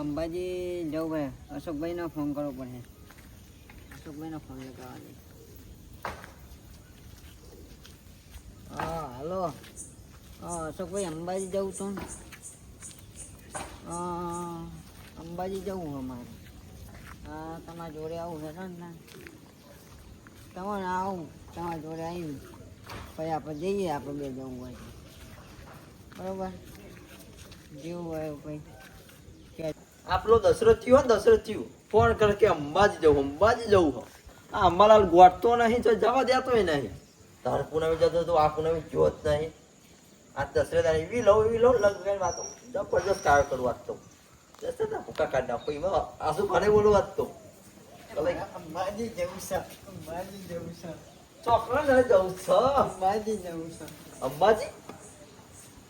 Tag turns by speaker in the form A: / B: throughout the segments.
A: અંબાજી જવું ભાઈ. અશોકભાઈનો ફોન કરવો પડે અશોકભાઈનો ફોન લગાવવાની હા, હલો. હા, અશોકભાઈ, અંબાજી જવું છું અંબાજી જવું અમારે. હા, તમારા જોડે આવું છે ને તમારે આવું. તમારા જોડે આવી પછી આપણે જઈએ, આપણે બે જવું હોય બરાબર? જેવું હોય કંઈ.
B: આપણો દશરથ થયો ને દશરથ થયું. ફોન કરે કે અંબાજી જવું અંબાજી જવું હો. આ અંબાલાલ ગોઠતો નહીં તો જવા દેતોય નહીં. તાર પૂનમી જતો તો આ પૂનમી જો જ નહીં. આ દશરથ એવી લઉં એવી લઉં લગ્ન વાતો જબરજસ્ત કાળ કરું વાત દશરથ ના ભૂકા કાઢ નાખો એમાં આસુ ભારે બોલું વાત
A: અંબાજી જવું છે અંબાજી જવું છે.
B: ચોકડા લઈ જવું છે.
A: અંબાજી જવું છે.
B: અંબાજી?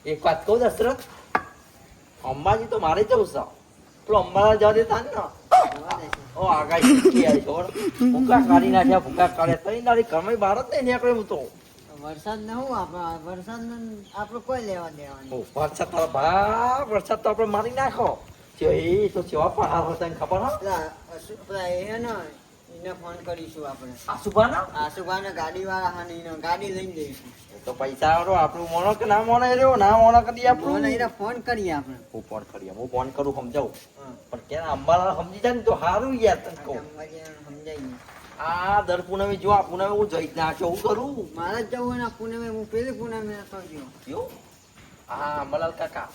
B: એક વાત કહું દશરથ અંબાજી તો મારે જવું છે. પેલો અંબાલાલ જવા દેતા ને ઓ! આગાહી ભૂકા કાઢી નાખ્યા ભૂકા કાઢે. તઈ તારી ઘરમાં બહાર જ નહીં નીકળે હું તો.
A: વરસાદ ને હું આપણે વરસાદ આપણે કોઈ લેવા દેવાનું
B: વરસાદ તો ભા વરસાદ તો આપણે મારી નાખો. એ તો કેવા પણ આ વરસાદ ખબર હા?
A: પેલા અશોક એ હે ને ફોન કરીશું આપણે.
B: આસુબાના
A: આશુભાઈ ગાડી વાળા હા ને ગાડી લઈને જઈશું.
B: તો પૈસા વાળો આપણું મોણો કે ના મોણો એ રહ્યો ના મોણો કરી આપણું.
A: એને ફોન કરીએ આપણે.
B: હું ફોન કરીએ હું ફોન કરું સમજાવું? પણ કે અંબાલા સમજી જાય ને તો સારું યાર તને કહું.
A: સમજાય
B: આ દર પૂનમે જો આ પૂનમે હું જઈ ના નાખ્યો હું કરું?
A: મારે જ જવું હોય ને પૂનમે હું પેલી પૂનમે નતો ગયો.
B: હા અંબાલાલ કાકા.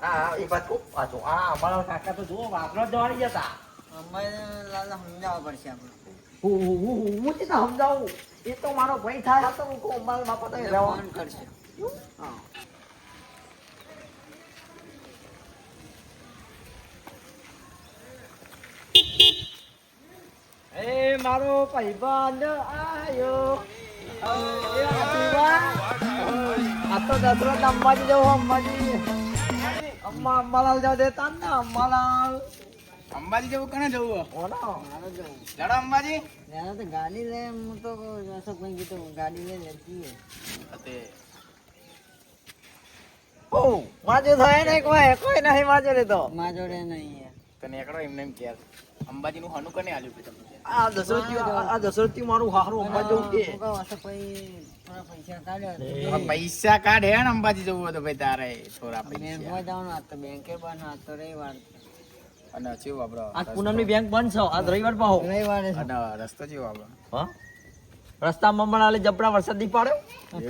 B: હા એ વાત કહું? પાછું હા અંબાલાલ કાકા તો જુઓ વાપરો જ જવાની જતા
A: સમજાવવા પડશે આપણે.
B: હું સમજાવું. એ તો મારો ભાઈ થાય તો હું કહું બાપા તમે
A: એને કરશે. હા.
B: એ મારો ભાઈબંધ આયો. આ તો દશરથ અંબાજી જવું અંબાજી. અમ્મા અંબાલાલ જાવ દેતા ને અંબાલાલ.
C: અંબાજી જવું કને જવું?
B: ઓલો
A: મારે જવું.
C: જડો અંબાજી?
A: ત્યારે તો ગાડી લે હું તો અશોકભાઈ કીધું ગાડી લઈ લે જઈએ
C: અતે.
B: ઓ માજો થાય ને કોઈ કોઈ નહીં માજો લેતો તો.
A: રે નહીં
C: તને એકડો એમને એમ કે. અંબાજી નું હનુ કને આલ્યું કે તમને?
B: આ દશરથી આ દશરથ મારું હારું અંબાજી જવું કે.
A: અશોક ભાઈ પૈસા કાઢ્યા
C: પૈસા કાઢે ને અંબાજી જવું હોય તો ભાઈ તારે થોડા પૈસા.
A: જવાનું આજ તો બેંકે આજ તો રે છે.
C: અને ચેવું વાપરો
B: આજ પૂનમની બેંક બંધ છે. આજ રવિવાર પાહો.
A: રવિવારે છે.
C: અને રસ્તો ચેવો વાપરો
B: હા? રસ્તામાં પણ આલે જબરા વરસાદ દી પાડ્યો?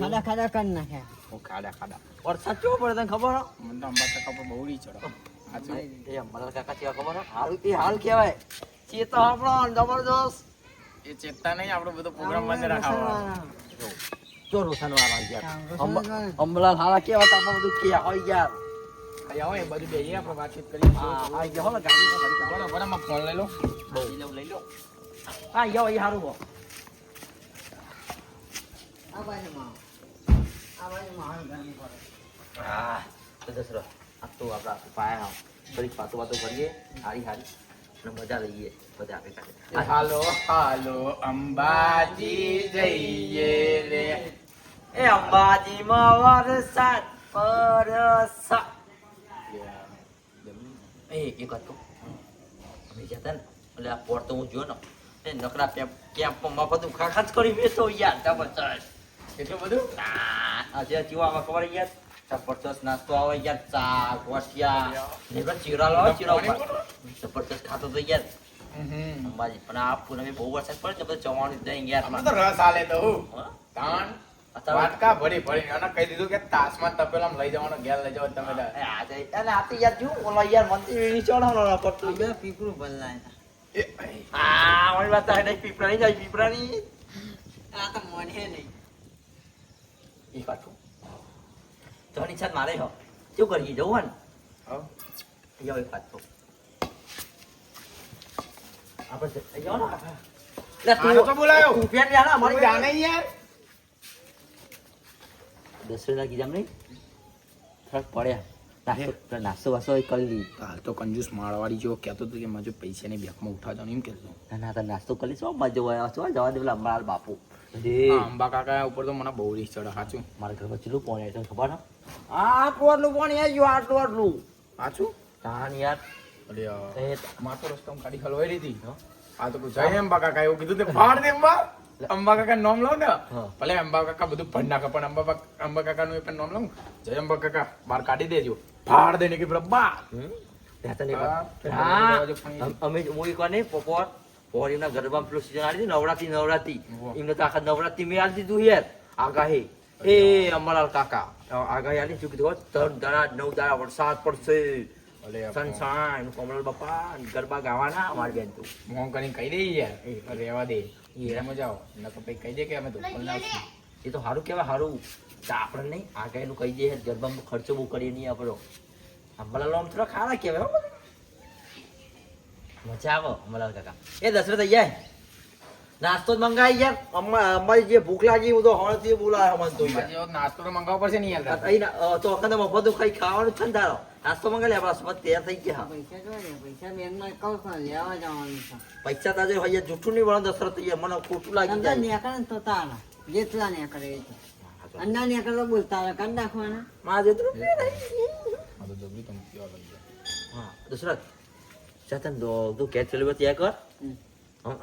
A: ખાડા ખાડા કર નાખ્યા.
C: ઓ ખાડા ખાડા.
B: વરસાદ કેવો પડે તને ખબર હો?
C: મને તો અંબા કાકા પર બહુ રી ચડો. સાચું
B: એ અંબાલાલ કાકા કેવા ખબર હો? હાલ તે હાલ કહેવાય. ચેતો આપણો જબરદસ્ત
C: એ ચેતતા નહીં આપણો બધો પ્રોગ્રામ બંધ રાખાવો
B: જો રોશન વાળા યાર. અંબાલાલ હાલા કેવા તા બધું કે હોય યાર
C: આવો એ બધું બેહીએ આપણે વાતચીત કરીએ.
B: આ આ ગયો ને ગાડી
C: બરાબર બરાબરમાં ફોન લઈ લો.
B: બહુ. લઈ લો હા એ
A: આ બાજુમાં આવો. આ બાજુમાં હાલ ગાડી પડે.
B: હા તો દસરો આ તો આપણા પાયા થોડીક વાતો વાતો કરીએ. હારી હારી. અને મજા લઈએ. બધા
C: હાલો હાલો અંબાજી જઈએ રે.
B: એ અંબાજીમાં વરસાદ પરસા એ એક કહું અમે જતા ને એટલે આ પોર તો હું જોયો ને એ નકરા કેમ્પ કેમ્પમાં બધું ખાખા જ કરી બેસો યાર જબરજસ્ત
C: એટલું બધું
B: આજે જીવામાં ખબર યાર જબરજસ્ત નાસ્તો આવે યાર ચા ગોઠિયા ને ચીરા લાવે ચીરા ઉપર જબરજસ્ત ખાતો તો યાર અંબાજી પણ આ પૂનમે બહુ વરસાદ પડે ને બધું ચવાણું જાય યાર
C: રસ આલે તો હું
B: હા?
C: તાણ વાટકા ભરી ભરી અને કહી દીધું કે તાસમાં તપેલામાં લઈ જવાનો ઘેર લઈ જાવ તમે તાર.
B: આ જાય- એટલે આ તો યાર જો ઓલો યાર મંદિરની ના પડતું
A: બે પીપળું બદલાય
C: એ, એ,
B: આ મારી વાત થાય નહીં નહીં જાય પીપળાની.
A: આ તો મને નહીં.
B: એક વાત કહું તમારી મારે હો. શું કરીએ જવું ને?
C: હા.
B: જાઓ એક વાત આપણે તું-
C: તો બોલાયો.
B: તું પેન યાર
C: મારી જાને યાર.
B: દસરેના કીધા નહીં થોડાક પડ્યા નાસ્તો વાસો વાસ્તો કરી લીધી
C: હાલ તો કંજૂસ માળવાડી જેવો કહેતો હતો કે મારે પૈસાની બેગમાં ઉઠાવજો એમ કહેતો
B: ના ના તો નાસ્તો કરી શું મજો આવ્યો જવા દે પેલા અંબાલાલ બાપુ?
C: અંબા કાકા ઉપર તો મને બહુ રીસ ચડે સાચું.
B: મારા ઘર ચેટલું પાણી આવ્યું ખબર હા આ આટલું આટલું પાણી આવી ગયું આટલું આટલું.
C: સાચું?
B: તાન યાર.
C: અરે યાર. રસ્તો ગાડી હલવાઈ હતી
B: હા.
C: આ તો જય અંબા કાકા એવું કીધું તે ફાડ દે અંબા. અંબા કાકા નામ લઉં ને. ભલે અંબા કાકા બધું ભણ નાખે પણ અંબા અંબા કાકા નું પણ નામ લઉં જય અંબા કાકા બહાર કાઢી દેજો. ફાડ દે ને કે પેલા બા
B: અમ- હું એક વાર નહીં પોપોર. પોર એમના ગરબામાં પેલું સીઝન આવી હતી, નવરાત્રી નવરાત્રી. એમને તો આખા નવરાત્રી મેં આવી દીધું યાર આગાહી. એ અમરલાલ કાકા. આગાહી આલી શું કીધું ત્રણ દાડા નવ દાડા વરસાદ પડશે. સનસાઈન કમળ બાપા ગરબા ગાવાના અમારી બેન તું.
C: મોં કરીને કહી દે યાર. રહેવા દે. એ મજા આવો. નકર પછી કહી દે કે અમે તો ઉપર નાખશું.
B: એ તો સારું કહેવાય સારું તો આપણે નહીં આગાહીનું કહી દે ગરબામાં ખર્ચો બહુ કરીએ નહીં આપણો. અંબરલાલ આમ થોડા ખારા કહેવાય હો મજા આવો અંબરલાલ કાકા. એ દશરથ અહીંયા નાસ્તો જ મંગાવી યાર અમા- અમારી જે ભૂખ લાગી હું તો હળથી બોલાવ્યો અમને તો.
C: નાસ્તો તો મંગાવવો પડશે ને યાર.
B: તો અખંડ મફત ખાઈ ખાવાનું છે ને તારો. નાસ્તો મંગાવી આપણા સમજ તૈયાર થઈ ગયા.
A: પૈસા જો પૈસા બેંકમાં કહું છું લેવા જવાનું છે.
B: પૈસા તાજે હોય જૂઠું નહીં વળો દશરથ યાર મને ખોટું લાગી જાય.
A: નેકળે તો તારા જેટલા નેકળે એ તારા નાખવાના.
B: જેટલું. હા દશરથ ચાતન દો કેટ ચલવી કર.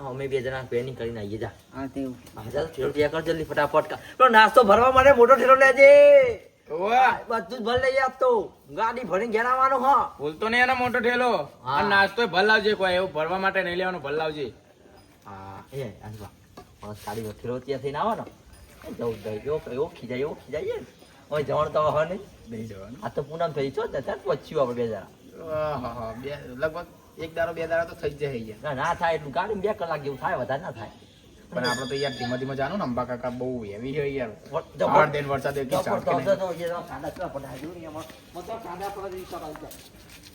B: અમે બે જણા પેનિંગ કરીને આવીએ જા.
A: હા તેવું.
B: હા, ચાલ ઠેલો તૈયાર કર જલ્દી ફટાફટ. પેલો નાસ્તો ભરવા માટે મોટો ઠેલો લેજે. બધું જ ભર લઈ આપતો ગાડી ભરીને ઘેર આવવાનું હા.
C: ભૂલતો નહીં એનો મોટો ઠેલો. આ નાસ્તો ભલ લાવજે કોઈ એવું ભરવા માટે નહીં લેવાનું ભલ લાવજે
B: હા એ સાડી ગાડી ઠેલો થઈને આવો ને જવું જ જો એવો ખીજાય એવો ખીજાય હવે જવાનું તો હવે નહીં.
C: નહીં જવાનું.
B: આ તો પૂનમ થઈ છો ને ત્યાં પચ્યું આપણે બે જણા.
C: બે લગભગ એક દારો બે દાડા તો થઈ જાય
B: ના ના થાય એટલું. ગાડી બે કલાક જેવું થાય વધારે ના થાય.
C: પણ આપણે તો યાર ધીમે ધીમે ને અંબા કાકા બહુ હેવી છે યાર
B: જબર-
C: દિન વરસાદ એક કે
B: તો-. તો- તો એ તો ને એમાં. તો પર જ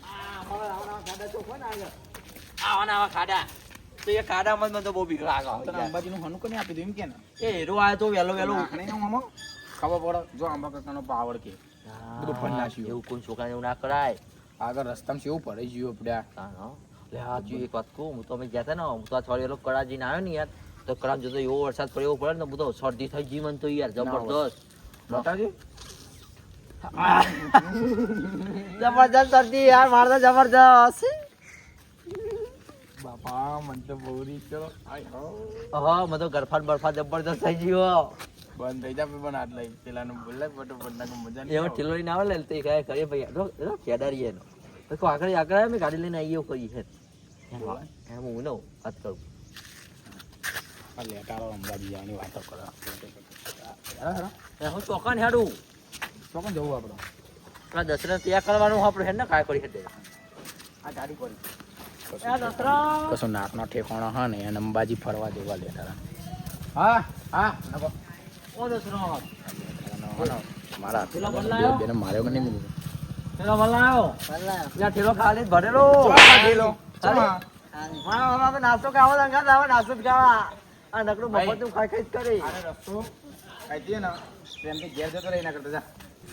B: આ અમારા તો કોણ આવા. તો એ તો બહુ બીક લાગે હવે
C: અંબાજીનું હનું કોને આપી એમ કે
B: એ હીરો આયો તો વહેલો વહેલો.
C: નાખણી નું આમાં ખબર પડે જો અંબા કાકાનો પાવર કે બધું ભંડ
B: એવું કોઈ છોકરાને એવું ના કરાય
C: આગળ રસ્તામાં કેવું પડે જીવો પડ્યા.
B: લે આ જો એક વાત કહું હું તો અમે ગયા હતા ને હું તો આ છોડી કડા જઈને આવ્યો ને યાર તો ખરાબ જતો એવો વરસાદ પડ્યો એવો પડે ને બધો શરદી થઈ ગઈ મને તો યાર જબરદસ્ત
C: બતાવજે
B: જબરજસ્ત. શરદી યાર મારે તો જબરદસ્ત
C: બાપા મને તો બહુ રીત ચલો હા.
B: મને તો ગરફાટ બરફાટ જબરદસ્ત થઈ ગયો
C: બંધ થઈ જા પણ આટલા પેલાનું બોલે ફટોફટ નાખું મજા એવો.
B: ઠેલો લઈને આવે તો એ કહે ભાઈ રો કેદારી એનો. તો આગળ આગળ મેં ગાડી લઈને આવીએ એવું કરીએ છે. એમ હું નો વાત કરું.
C: આ લેટારો અંબાજી જવાની વાતો કરો.
B: હું ચોકાન હેડું.
C: ચોકન જવું આપણે.
B: આ દસરા ત્યાં કરવાનું આપણે હેડ ને કાંઈ કરી હેડે. આ ગાડી પડી.
C: કશું નાકનો ઠેકાણો હા ને એને અંબાજી ફરવા જેવા લેટારા હા હા. નકો.
B: ઓ દશરથ!
C: મારા? બેને માર્યો કે નહીં?
B: ઠેલો ભલાયો ઠેલો ખાલી ભરેલો.
C: ઠેલો?
B: નાસ્તો ખાવા આવે નાસ્તો જ ખાવા. આ નકરું
C: ભાઈ.
B: મફત ખાઈ ખાઈ કરે.
C: રસ્તો ખાઈ દે ને ટ્રેનથી ઘેર જતો રહી ના કરતા જા.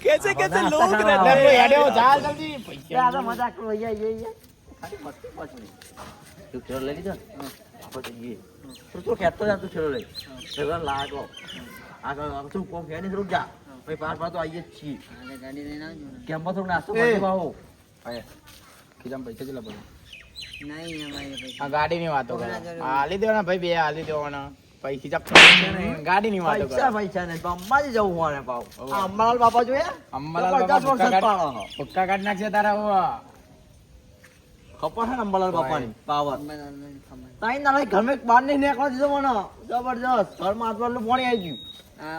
B: કેસે કેસે લોગ
C: નકો હેડ્યો, જા જલ્દી.
B: આ
C: પૈસા
B: તો મજાક કરો અહીંયા અહીંયા ખાલી મસ્તી પાછું તું ખેલો લઈ લીધો ને? આપણે તો तो તું તો ખેંચતો જા તું ખેલો લઈ. ખેલો લાગો. આગળ આગળ તું કોમ ફેની થોડુંક જા. ભાઈ પાર પાર તો આવીએ જ છીએ.
A: ગાડી લઈને આવજો
B: કેમ્પમાં થોડું નાસ્તો. કરી
C: આય. ખીજામાં પૈસા જ પડે?
A: અમારે પૈસા
C: વાતો કરે. હાલી દેવાના ભાઈ બે હાલી દેવાના. પછી ખીજા પૈસા ને. વાતો કરે.
B: પૈસા ને અંબાજી જવું હોય પાવ. અંબાલાલ બાપા જોયા
C: અંબાલાલ બાપા
B: જબરદસ્ત
C: કાઢ-
B: પાડો હો.
C: ભૂક્કા કાઢ નાખશે તારા હોવા.
B: ખબર છે ને અંબાલાલ બાપાની પાવર? તાઈ ના ઘર મેં બહાર નહીં નીકળવા દીધો મને. જબરદસ્ત ઘરમાં આટલું પાણી આવી ગયું.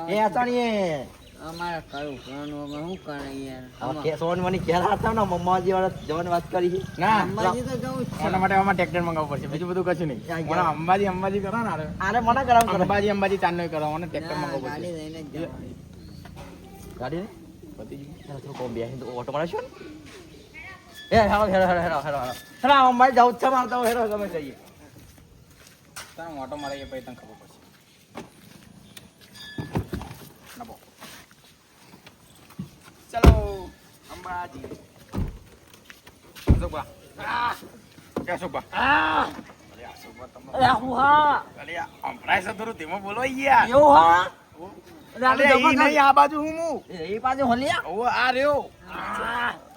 B: એ અચાણીએ.
A: અમારે કરું શું કરે યાર?
B: હવે સોન સોનવાની ઘેર હતા ને મમ્માજી વાળા જવાની વાત કરી. છે.
C: ના.
A: અંબાજી તો જવું છે.
C: એના માટે આમાં ટ્રેક્ટર મંગાવવું પડશે બીજું બધું કશું નહીં.
B: ક્યાં
C: અંબાજી અંબાજી કરો ને
B: મને કરાવ કરે.
C: અંબાજી અંબાજી ચાંદનો કરો અને ટ્રેક્ટર મંગાવવું
A: ગાડી
C: પડશે.
A: લઈને જ
B: ગાડી ને
C: પતી
B: થોડું કોમ તો ઓટો મારશું ને? એ હેરો હેરો હેરો હેરો હેરો હેરો અમારે જવું છે મારે તો હેરો ગમે જઈએ.
C: તારે ઓટો મારીએ પછી તમને ખબર પડશે. ચલો અંબાજી. આ! કે તમે-
B: અરે હું.
C: છે થોડું ધીમો બોલો યાર.
B: એવું હા?
C: ઈ નહીં, આ બાજુ હું હું.
B: એ બાજુ હલ્યા?
C: આ રહ્યો.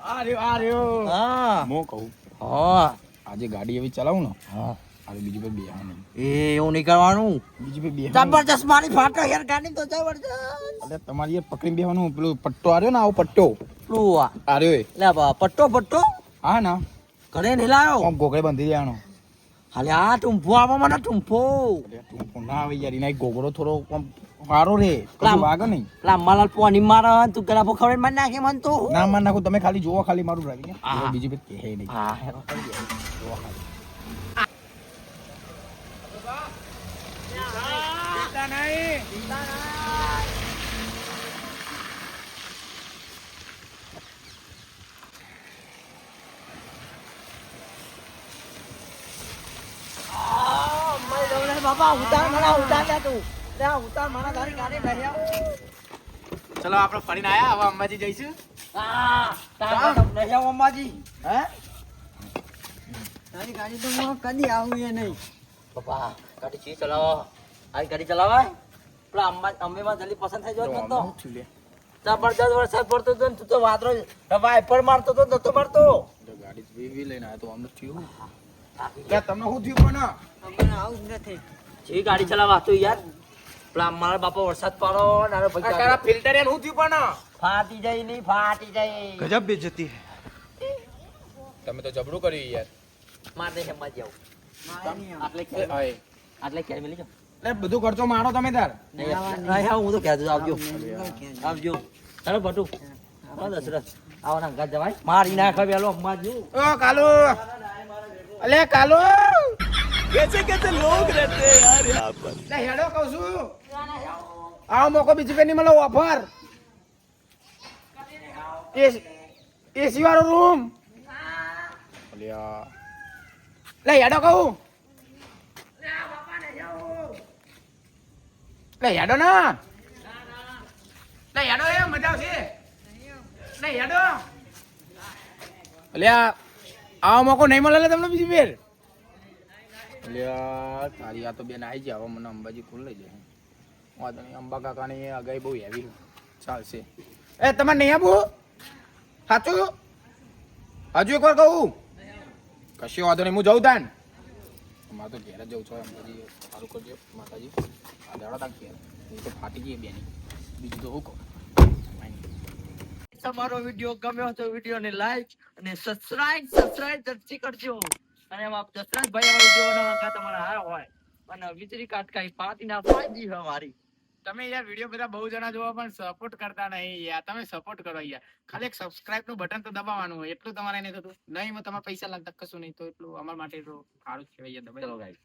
C: આ રહ્યો, આ રહ્યો.
B: હા.
C: હું કહું?
B: હા.
C: આજે ગાડી એવી ચલાવું ને?
B: હા.
C: આજે બીજી પર બેહવાનું.
B: એ એવું નહીં કરવાનું.
C: બીજી પર બેહવાનું.
B: જબરજસ્ત મારી ફાટો યાર ગાડી તો જબરજસ્ત.
C: અરે તમારી એ પકડીને બેહવાનું પેલું પટ્ટો આર્યો ને આવો પટ્ટો?
B: પેલું આ.
C: આર્યો એ.
B: લે બા, પટ્ટો પટ્ટો.
C: હા ના.
B: ઘરે નહીં લાયો?
C: આમ ગોગળે બંધી દેવાનો
B: હાલે આ ટુંફો આવો મને ટુંફો
C: ટુંફો ના આવે યાર એના ગોગળો થોડો આમ સારો રે. વાગે નહીં.
B: પેલા અંબાલાલ પોની મારે તું પર ખબર મારી નાખે મન તો.
C: ના માર નાખું તમે ખાલી જોવો ખાલી મારું
B: રાખી.
C: બીજી પર કહે નહીં.
B: હા હેરો કરી દે.
C: જોવો ખાલી
B: આ, મારી ડોલે બાપા ઉતાર મને ઉતાર લે તું લે ઉતાર મને તારી ગાડી લઈ આવ
C: ચલો આપણે ફરીને આયા. હવે અંબાજી જઈશું.
B: હા લઈ આવ અંબાજી હે તારી ગાડી તો હું કદી આવું એ નહીં. બાપા ગાડી ચી ચલાવો. આ ગાડી ચલાવાય પેલા અંબા અંબેમાં જલ્દી પસંદ થઈ તો. વરસાદ પડતો હતો ને તું તો વાદળો વાઇપર મારતો તો નતો મારતો.
C: ગાડી વી લઈને આવ્યો તો આમ થયું ત્યાં શું થયું પણ?
B: અમને આવું જ નથી. જે ગાડી ચલાવવા તો યાર? પેલા મારા બાપા વરસાદ પાડો નાનો ભાઈ
C: ફિલ્ટર એનું શું થયું પણ?
B: ફાટી જાય નહીં ફાટી જાય.
C: ગજબ બેજતી તમે તો જબરું કર્યું યાર.
B: મારે સમજ જાવ
C: બધું ખર્ચો મારો તમે
B: હું તો કહેતો આવજો. આવજો. ચાલો બટુ દશરથ. આવો ના ઘર જવાય. મારી નાખે પેલો અમ્મા જો
C: કાલુ. અલે કાલુ.
D: કેસે કેસે લોગ રહેતે યાર યહાં
C: લે હેડો કહું છું. આવો મોકો બીજી કઈ મળો ઓફર. એસી વાળો રૂમ અલ્યા. લે હેડો કહું લે હેડો ના લે હેડો એ મજા આવશે લે હેડો અલ્યા આવો મોકો નહીં મળે તમને બીજી ફેર અલ્યા તારી આ તો બેન આવી જાય હવે મને અંબાજી ખુલ લઈ જાય વાંધો નહીં અંબા કાકાની અગાઈ બહુ હેવી ચાલશે એ તમારે નહીં આવું સાચું હજુ એક વાર કહું કશી વાંધો નહીં, હું જઉં તાન. મારે તો ઘેર જ જવું છું અંબાજી સારું કરજો માતાજી. આ દાડો તાક ઘેર. હું તો ફાટી ગઈ બેની. બીજું તો હું
B: તમારો વીડિયો ગમ્યો તો વિડીયોને લાઈક અને સબસ્ક્રાઇબ સબસ્ક્રાઇબ જરૂરથી કરજો. અને એમાં દશરથભાઈ આવી વીડિયો બનાવવા તમારા હાર હોય. અને વીજળી કાટકાઈ પાટી ના ફાયદી હોય મારી
C: તમે યાર વીડિયો બધા બહુ જણા જોવા પણ સપોર્ટ કરતા નહીં યાર. તમે સપોર્ટ કરો યાર. ખાલી એક સબસ્ક્રાઇબનું બટન તો દબાવવાનું હોય. એટલું તમારે નહીં થતું. નહીં તમારે પૈસા લાગતા કશું નહીં. તો એટલું અમારા માટે તો સારું જ કહેવાય યાર. દબાઈ
B: ચલો ગાઈસ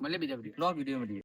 C: બીજા વીડિયો
B: બ્લોગ વીડિયો મળીએ